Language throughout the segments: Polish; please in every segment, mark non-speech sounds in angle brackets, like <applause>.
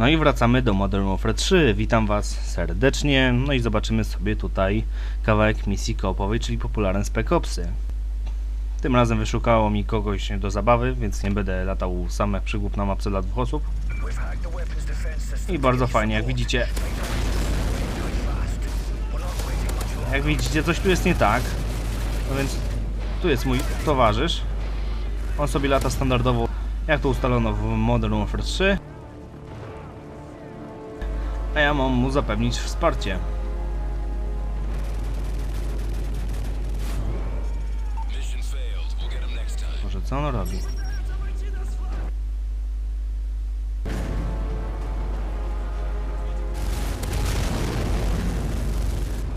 No i wracamy do Modern Warfare 3. Witam Was serdecznie. No i zobaczymy sobie tutaj kawałek misji koopowej, czyli popularne Spec Opsy. Tym razem wyszukało mi kogoś do zabawy, więc nie będę latał sam jak przygłup na mapce dla dwóch osób. I bardzo fajnie, jak widzicie. Jak widzicie, coś tu jest nie tak. No więc tu jest mój towarzysz. On sobie lata standardowo, jak to ustalono w Modern Warfare 3. A ja mam mu zapewnić wsparcie. Może co on robi?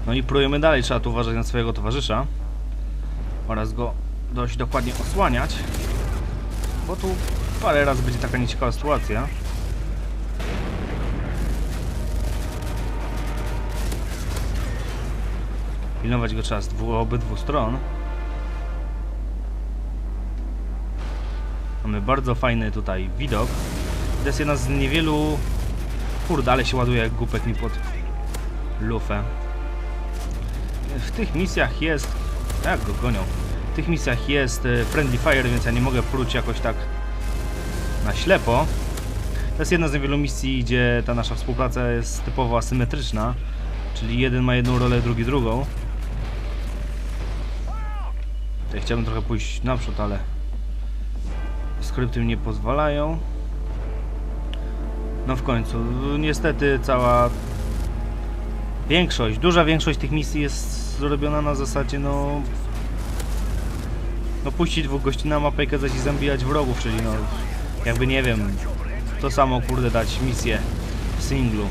No i próbujemy dalej, trzeba tu uważać na swojego towarzysza oraz go dość dokładnie osłaniać, bo tu parę razy będzie taka nieciekawa sytuacja. Pilnować go trzeba z dwu, obydwu stron. Mamy bardzo fajny tutaj widok. To jest jedna z niewielu... Kurde, ale się ładuje jak głupek mi pod lufę. W tych misjach jest... Jak go gonią? W tych misjach jest e, friendly fire, więc ja nie mogę próć jakoś tak na ślepo. To jest jedna z niewielu misji, gdzie ta nasza współpraca jest typowo asymetryczna. Czyli jeden ma jedną rolę, drugi drugą. Chciałbym trochę pójść naprzód, ale skrypty mi nie pozwalają. No w końcu, niestety cała większość, duża większość tych misji jest zrobiona na zasadzie no no puścić dwóch gości na mapę i kazać ich zabijać wrogów, czyli no jakby nie wiem, to samo kurde dać misję w singlu.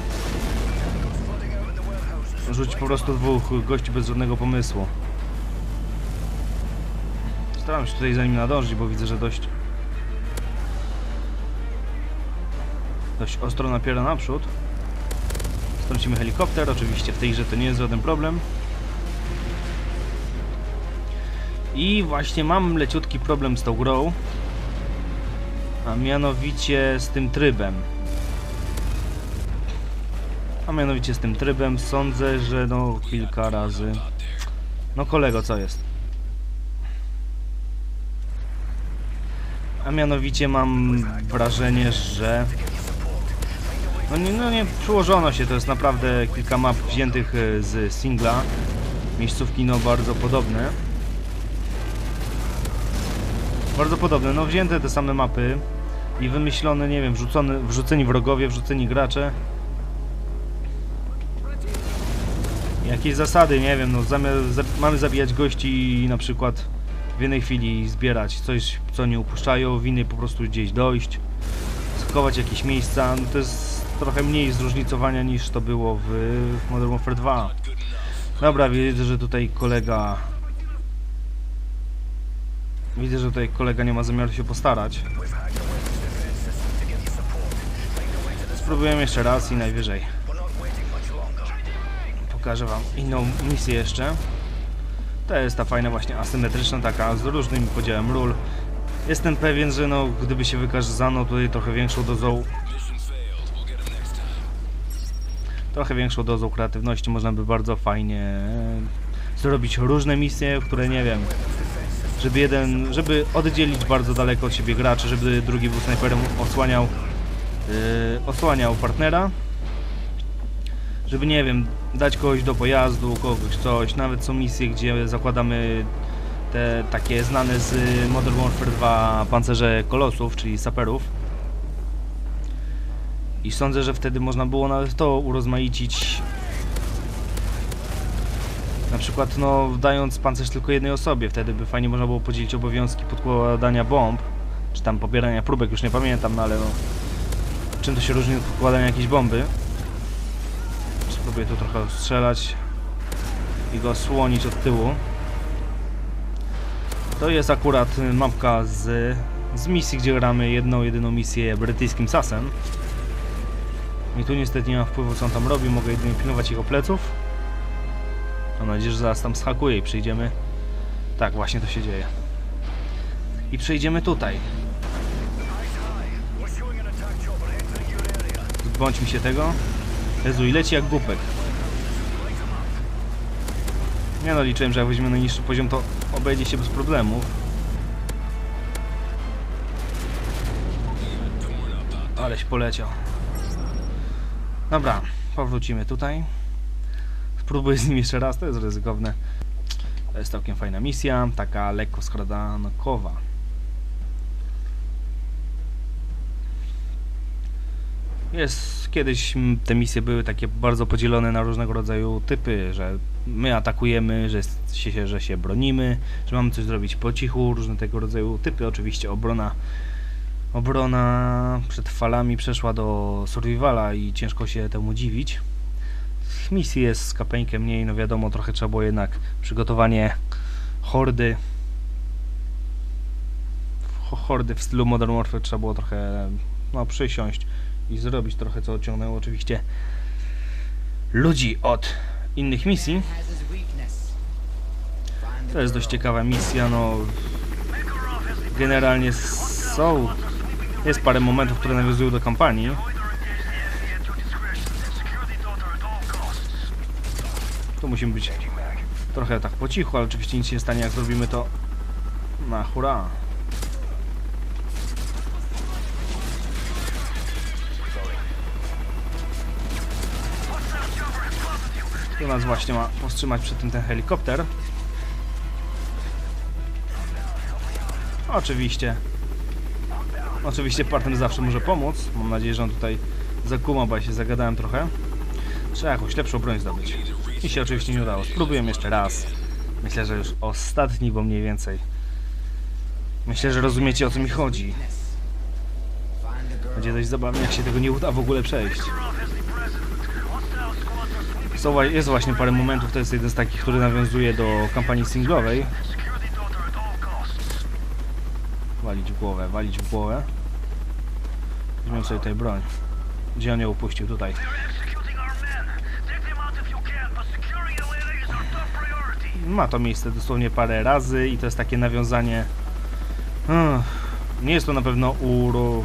Rzucić po prostu dwóch gości bez żadnego pomysłu. Staram się tutaj za nim nadążyć, bo widzę, że dość dość ostro napiera naprzód. Stracimy helikopter, oczywiście w tej grze to nie jest żaden problem. I właśnie mam leciutki problem z tą grą, a mianowicie z tym trybem. A mianowicie z tym trybem sądzę, że no kilka razy. No kolego, co jest? Mianowicie mam wrażenie, że no nie, no nie przyłożono się, to jest naprawdę kilka map wziętych e, z singla. Miejscówki no bardzo podobne. Bardzo podobne, no wzięte te same mapy i wymyślone, nie wiem, wrzucone, wrzuceni wrogowie, wrzuceni gracze. Jakieś zasady, nie wiem, no zamiast, za, mamy zabijać gości i na przykład w jednej chwili zbierać coś, co nie upuszczają, winy po prostu gdzieś dojść, schować jakieś miejsca, no to jest trochę mniej zróżnicowania niż to było w, w Modern Warfare 2. Dobra, widzę, że tutaj kolega... Widzę, że tutaj kolega nie ma zamiaru się postarać. Spróbujemy jeszcze raz i najwyżej. Pokażę wam inną misję jeszcze. To jest ta fajna właśnie asymetryczna taka z różnym podziałem ról. Jestem pewien, że no gdyby się wykazano tutaj trochę większą dozą trochę większą dozą kreatywności można by bardzo fajnie zrobić różne misje, które nie wiem, żeby jeden, żeby oddzielić bardzo daleko od siebie graczy, żeby drugi był snajperem, osłaniał yy, osłaniał partnera, żeby nie wiem, dać kogoś do pojazdu, kogoś coś, nawet są misje, gdzie zakładamy te takie znane z Modern Warfare 2 pancerze kolosów, czyli saperów. I sądzę, że wtedy można było nawet to urozmaicić. Na przykład, no, dając pancerz tylko jednej osobie, wtedy by fajnie można było podzielić obowiązki podkładania bomb, czy tam pobierania próbek, już nie pamiętam, no ale no. Czym to się różni od podkładania jakiejś bomby? Spróbuję tu trochę strzelać i go słonić od tyłu. To jest akurat mapka z, z misji, gdzie gramy jedną, jedyną misję brytyjskim sasem. I tu niestety nie mam wpływu co on tam robi, mogę jedynie pilnować jego pleców. Mam nadzieję, że zaraz tam schakuje i przejdziemy. Tak, właśnie to się dzieje. I przejdziemy tutaj. bądź mi się tego. Jezu, i leci jak głupek. Nie no, liczyłem, że jak weźmiemy najniższy poziom, to obejdzie się bez problemów. Aleś poleciał. Dobra, powrócimy tutaj. Spróbuję z nim jeszcze raz, to jest ryzykowne. To jest całkiem fajna misja, taka lekko skradankowa. Jest, kiedyś te misje były takie bardzo podzielone na różnego rodzaju typy, że my atakujemy, że się, że się bronimy, że mamy coś zrobić po cichu, różne tego rodzaju typy. Oczywiście obrona obrona przed falami przeszła do survivala i ciężko się temu dziwić. Misji jest z kapeńkę mniej, no wiadomo, trochę trzeba było jednak przygotowanie hordy. Ho- Hordy w stylu Modern Warfare trzeba było trochę no, przysiąść i zrobić trochę, co odciągnęło oczywiście ludzi od innych misji. To jest dość ciekawa misja, no generalnie są jest parę momentów, które nawiązują do kampanii. Tu musimy być trochę tak po cichu, ale oczywiście nic się nie stanie, jak zrobimy to na hura. Tu nas właśnie ma powstrzymać przed tym ten helikopter. Oczywiście. Oczywiście partner zawsze może pomóc. Mam nadzieję, że on tutaj zakuma, bo ja się zagadałem trochę. Trzeba jakąś lepszą broń zdobyć. I się oczywiście nie udało. Spróbujemy jeszcze raz. Myślę, że już ostatni, bo mniej więcej. Myślę, że rozumiecie o co mi chodzi. Będzie dość zabawnie, jak się tego nie uda w ogóle przejść. Wa- jest właśnie parę momentów, to jest jeden z takich, który nawiązuje do kampanii singlowej. Walić w głowę, walić w głowę. Weźmiemy sobie tutaj broń. Gdzie on ją upuścił? Tutaj. Ma to miejsce dosłownie parę razy i to jest takie nawiązanie. Nie jest to na pewno uro...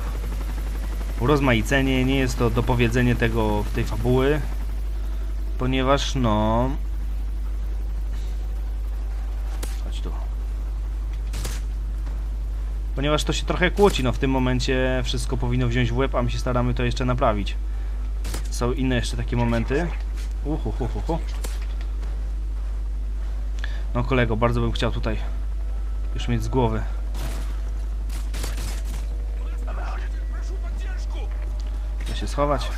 urozmaicenie, nie jest to dopowiedzenie tego w tej fabuły, ponieważ no. Chodź tu. Ponieważ to się trochę kłóci, no w tym momencie wszystko powinno wziąć w łeb, a my się staramy to jeszcze naprawić. Są inne jeszcze takie momenty. Uhu, hu, hu, hu. No kolego, bardzo bym chciał tutaj już mieć z głowy. Da się schować.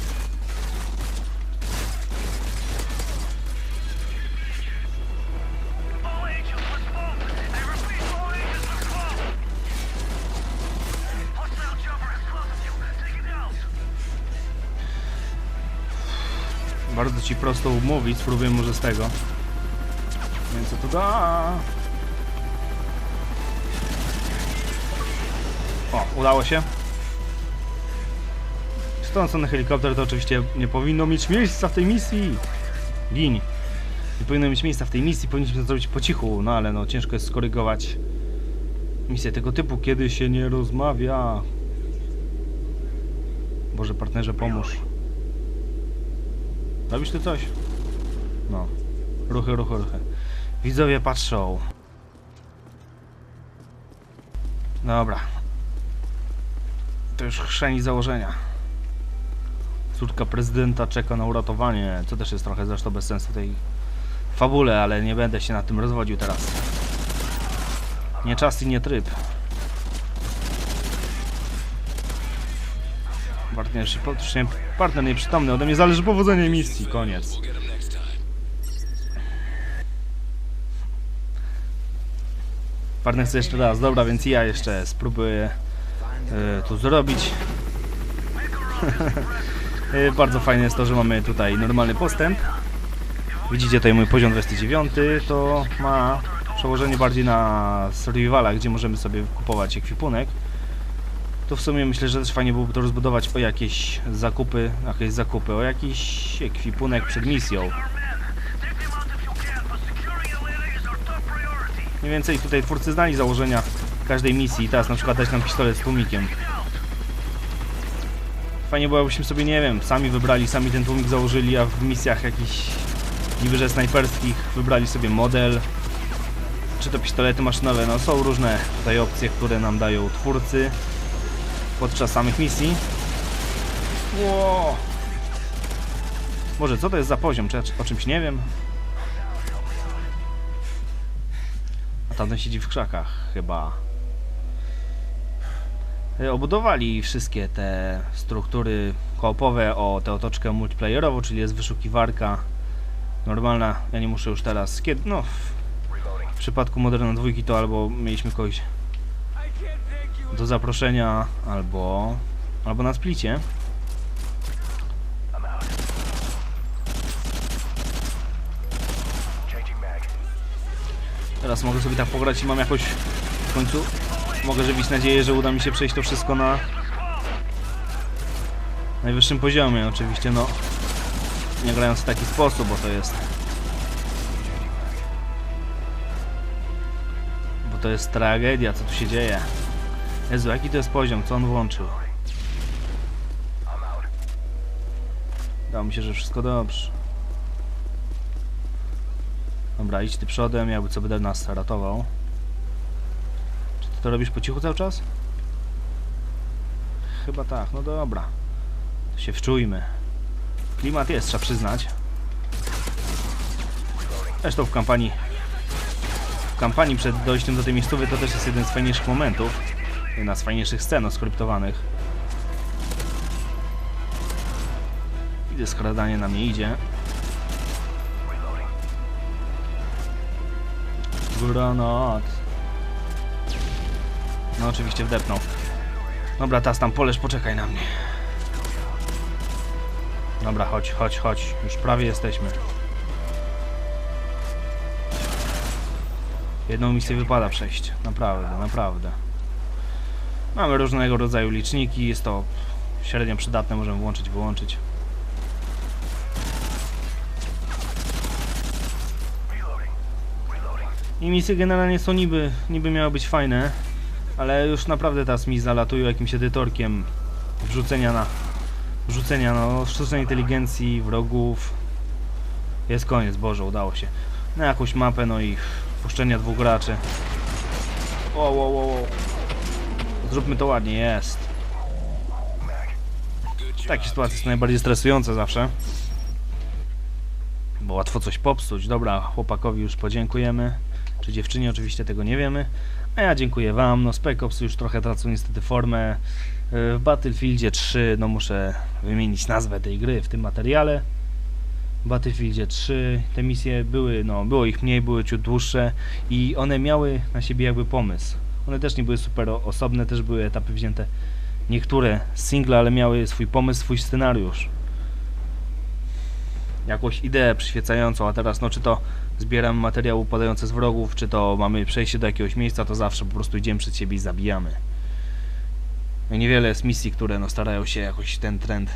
Bardzo ci prosto umówić, spróbuję może z tego. Więc co to da? O, udało się. Strącony helikopter to oczywiście nie powinno mieć miejsca w tej misji. Gin. Nie powinno mieć miejsca w tej misji, powinniśmy to zrobić po cichu, no ale no ciężko jest skorygować misję tego typu, kiedy się nie rozmawia. Boże, partnerze, pomóż. Robisz ty coś? No. Ruchy, ruchy, ruchy. Widzowie patrzą. Dobra. To już chrzeni założenia. Córka prezydenta czeka na uratowanie, co też jest trochę zresztą bez sensu tej fabule, ale nie będę się nad tym rozwodził teraz. Nie czas i nie tryb. Partner, partner nieprzytomny, ode mnie zależy powodzenie misji, koniec. Partner chce jeszcze raz, dobra, więc ja jeszcze spróbuję e, tu zrobić. <laughs> E, Bardzo fajne jest to, że mamy tutaj normalny postęp. Widzicie tutaj mój poziom 29, to ma przełożenie bardziej na survivala, gdzie możemy sobie kupować ekwipunek. To w sumie myślę, że też fajnie byłoby to rozbudować o jakieś zakupy, jakieś zakupy, o jakiś ekwipunek przed misją. Mniej więcej tutaj twórcy znali założenia każdej misji i teraz na przykład dać nam pistolet z tłumikiem. Fajnie było, jakbyśmy sobie, nie wiem, sami wybrali, sami ten tłumik założyli, a w misjach jakichś niby że snajperskich wybrali sobie model. Czy to pistolety maszynowe, no są różne tutaj opcje, które nam dają twórcy podczas samych misji. Ło! Może co to jest za poziom? Czy ja o czymś nie wiem? A tamten siedzi w krzakach chyba. E, Obudowali wszystkie te struktury koopowe o tę otoczkę multiplayerową, czyli jest wyszukiwarka normalna. Ja nie muszę już teraz. Kiedy, no, w przypadku Moderna dwójki to albo mieliśmy kogoś do zaproszenia, albo, albo na splicie. Teraz mogę sobie tak pograć i mam jakoś w końcu mogę żywić nadzieję, że uda mi się przejść to wszystko na najwyższym poziomie. Oczywiście no nie grając w taki sposób, bo to jest bo to jest tragedia, co tu się dzieje. Jezu, jaki to jest poziom, co on włączył? Dało mi się, że wszystko dobrze. Dobra, idź ty przodem, jakby co będę nas ratował. Czy ty to robisz po cichu cały czas? Chyba tak, no dobra. To się wczujmy. Klimat jest, trzeba przyznać. Zresztą w kampanii w kampanii przed dojściem do tej miejscowy to też jest jeden z fajniejszych momentów. Jedna z fajniejszych scen oskryptowanych. Widzę skradanie na mnie idzie. Granat. No oczywiście wdepnął. Dobra, teraz tam poleż, poczekaj na mnie. Dobra, chodź, chodź, chodź. Już prawie jesteśmy. Jedną misję wypada przejść. Naprawdę, naprawdę. Mamy różnego rodzaju liczniki. Jest to średnio przydatne. Możemy włączyć, wyłączyć. I misje generalnie są niby, niby miały być fajne, ale już naprawdę teraz mi zalatują jakimś edytorkiem wrzucenia na wrzucenia no sztucznej inteligencji, wrogów. Jest koniec, Boże, udało się. Na jakąś mapę, no i puszczenia dwóch graczy. Wow, wow, wow, wow. Zróbmy to ładnie, jest. Takie sytuacje są najbardziej stresujące zawsze. Bo łatwo coś popsuć. Dobra, chłopakowi już podziękujemy. Czy dziewczynie oczywiście tego nie wiemy. A ja dziękuję wam. No Spec Ops już trochę tracą niestety formę. W Battlefieldzie 3 no muszę wymienić nazwę tej gry w tym materiale. W Battlefieldzie 3 te misje były, no było ich mniej, były ciut dłuższe i one miały na siebie jakby pomysł. One też nie były super osobne, też były etapy wzięte niektóre single, ale miały swój pomysł, swój scenariusz. Jakąś ideę przyświecającą, a teraz no czy to zbieram materiał upadający z wrogów, czy to mamy przejście do jakiegoś miejsca, to zawsze po prostu idziemy przed siebie i zabijamy. No niewiele jest misji, które no starają się jakoś ten trend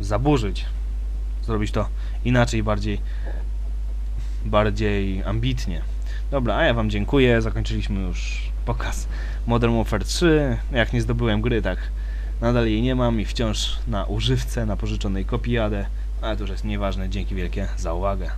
zaburzyć. Zrobić to inaczej, bardziej bardziej ambitnie. Dobra, a ja wam dziękuję. Zakończyliśmy już pokaz Modern Warfare 3. Jak nie zdobyłem gry, tak nadal jej nie mam i wciąż na używce, na pożyczonej kopii jadę. Ale to już jest nieważne. Dzięki wielkie za uwagę.